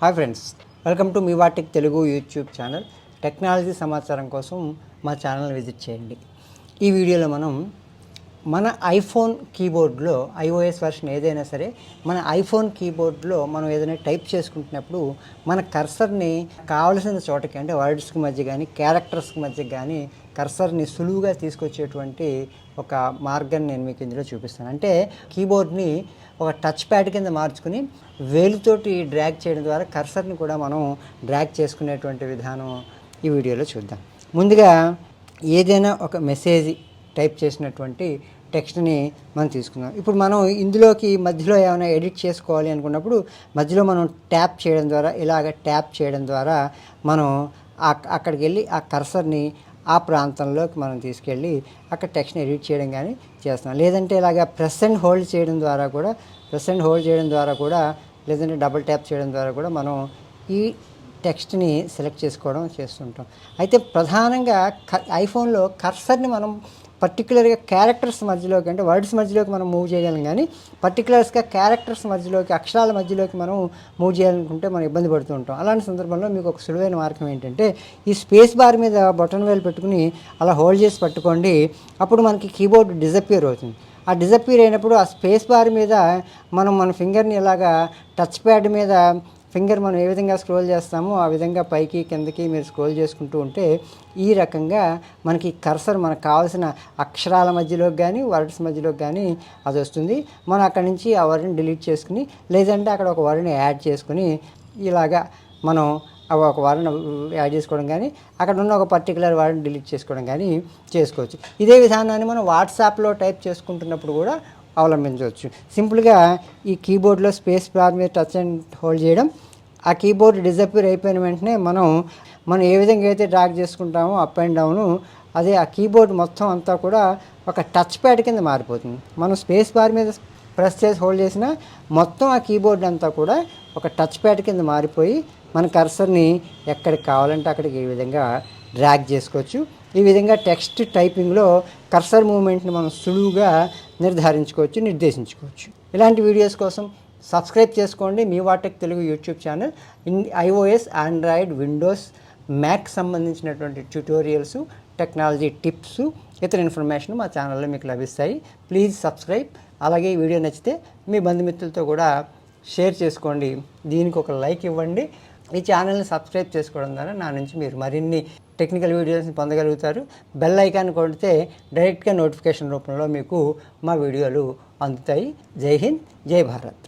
Hi friends welcome to మీ వాటిక్ Telugu YouTube channel. Technology సమాచారం కోసం మా ఛానల్ విజిట్ చేయండి. ఈ వీడియోలో మనం మన ఐఫోన్ కీబోర్డ్లో ఐఓఎస్ వర్షన్ ఏదైనా సరే మన ఐఫోన్ కీబోర్డ్లో మనం ఏదైనా టైప్ చేసుకుంటున్నప్పుడు మన కర్సర్ని కావలసిన చోటకి అంటే వర్డ్స్కి మధ్య కానీ క్యారెక్టర్స్కి మధ్య కానీ కర్సర్ని సులువుగా తీసుకొచ్చేటువంటి ఒక మార్గాన్ని నేను మీకు ఇందులో చూపిస్తాను. అంటే కీబోర్డ్ని ఒక టచ్ ప్యాడ్ కింద మార్చుకుని వేలుతోటి డ్రాగ్ చేయడం ద్వారా కర్సర్ని కూడా మనం డ్రాగ్ చేసుకునేటువంటి విధానం ఈ వీడియోలో చూద్దాం. ముందుగా ఏదైనా ఒక మెసేజ్ టైప్ చేసినటువంటి టెక్స్ట్ని మనం తీసుకుందాం. ఇప్పుడు మనం ఇందులోకి మధ్యలో ఏమైనా ఎడిట్ చేసుకోవాలి అనుకున్నప్పుడు మధ్యలో మనం ట్యాప్ చేయడం ద్వారా ఇలాగ ట్యాప్ చేయడం ద్వారా మనం అక్కడికి వెళ్ళి ఆ కర్సర్ని ఆ ప్రాంతంలోకి మనం తీసుకెళ్ళి అక్కడ టెక్స్ట్ని ఎడిట్ చేయడం కానీ చేస్తున్నాం. లేదంటే ఇలాగ ప్రెస్ అండ్ హోల్డ్ చేయడం ద్వారా కూడా ప్రెస్ అండ్ హోల్డ్ చేయడం ద్వారా కూడా లేదంటే డబుల్ ట్యాప్ చేయడం ద్వారా కూడా మనం ఈ టెక్స్ట్ని సెలెక్ట్ చేసుకోవడం చేస్తుంటాం. అయితే ప్రధానంగా క ఐఫోన్లో కర్సర్ని మనం పర్టికులర్గా క్యారెక్టర్స్ మధ్యలోకి అంటే వర్డ్స్ మధ్యలోకి మనం మూవ్ చేయగలం కానీ పర్టికులర్స్గా క్యారెక్టర్స్ మధ్యలోకి అక్షరాల మధ్యలోకి మనం మూవ్ చేయాలనుకుంటే మనం ఇబ్బంది పడుతూ ఉంటాం. అలాంటి సందర్భంలో మీకు ఒక సులువైన మార్గం ఏంటంటే ఈ స్పేస్ బార్ మీద బటన్ వేలు పెట్టుకుని అలా హోల్డ్ చేసి పట్టుకోండి. అప్పుడు మనకి కీబోర్డ్ డిజపియర్ అవుతుంది. ఆ డిజపియర్ అయినప్పుడు ఆ స్పేస్ బార్ మీద మనం మన ఫింగర్ని ఇలాగా టచ్ ప్యాడ్ మీద ఫింగర్ మనం ఏ విధంగా స్క్రోల్ చేస్తామో ఆ విధంగా పైకి కిందకి మీరు స్క్రోల్ చేసుకుంటూ ఉంటే ఈ రకంగా మనకి కర్సర్ మనకు కావాల్సిన అక్షరాల మధ్యలోకి కానీ వర్డ్స్ మధ్యలోకి కానీ అది వస్తుంది. మనం అక్కడ నుంచి ఆ వర్డ్ని డిలీట్ చేసుకుని లేదంటే అక్కడ ఒక వర్డ్ని యాడ్ చేసుకుని ఇలాగా మనం అవి ఒక వారిని యాడ్ చేసుకోవడం కానీ అక్కడ ఉన్న ఒక పర్టికులర్ వారిని డిలీట్ చేసుకోవడం కానీ చేసుకోవచ్చు. ఇదే విధానాన్ని మనం వాట్సాప్లో టైప్ చేసుకుంటున్నప్పుడు కూడా అవలంబించవచ్చు. సింపుల్గా ఈ కీబోర్డ్లో స్పేస్ బార్ మీద టచ్ అండ్ హోల్డ్ చేయడం ఆ కీబోర్డ్ డిజపీర్ అయిపోయిన వెంటనే మనం మనం ఏ విధంగా అయితే డ్రాగ్ చేసుకుంటామో అప్ అండ్ డౌను అదే ఆ కీబోర్డ్ మొత్తం అంతా కూడా ఒక టచ్ ప్యాడ్ కింద మారిపోతుంది. మనం స్పేస్ బార్ మీద ప్రెస్ చేసి హోల్డ్ చేసిన మొత్తం ఆ కీబోర్డ్ అంతా కూడా ఒక టచ్ ప్యాడ్ కింద మారిపోయి మన కర్సర్ని ఎక్కడికి కావాలంటే అక్కడికి ఈ విధంగా డ్రాగ్ చేసుకోవచ్చు. ఈ విధంగా టెక్స్ట్ టైపింగ్లో కర్సర్ మూమెంట్ని మనం సులువుగా నిర్ధారించుకోవచ్చు నిర్దేశించుకోవచ్చు. ఇలాంటి వీడియోస్ కోసం సబ్స్క్రైబ్ చేసుకోండి. మీ వాటెక్ Telugu YouTube channel. In iOS Android Windows Mac సంబంధించినటువంటి ట్యూటోరియల్స్ టెక్నాలజీ టిప్స్ ఇతర ఇన్ఫర్మేషన్ మా ఛానల్లో మీకు లభిస్తాయి. ప్లీజ్ సబ్స్క్రైబ్ అలాగే ఈ వీడియో నచ్చితే మీ బంధుమిత్రులతో కూడా షేర్ చేసుకోండి. దీనికి ఒక లైక్ ఇవ్వండి. ఈ ఛానల్ని సబ్స్క్రైబ్ చేసుకోవడం ద్వారా నా నుంచి మీరు మరిన్ని టెక్నికల్ వీడియోస్ని పొందగలుగుతారు. బెల్ ఐకాన్ కొడితే డైరెక్ట్గా నోటిఫికేషన్ రూపంలో మీకు మా వీడియోలు అందుతాయి. జై హింద్ జై భారత్.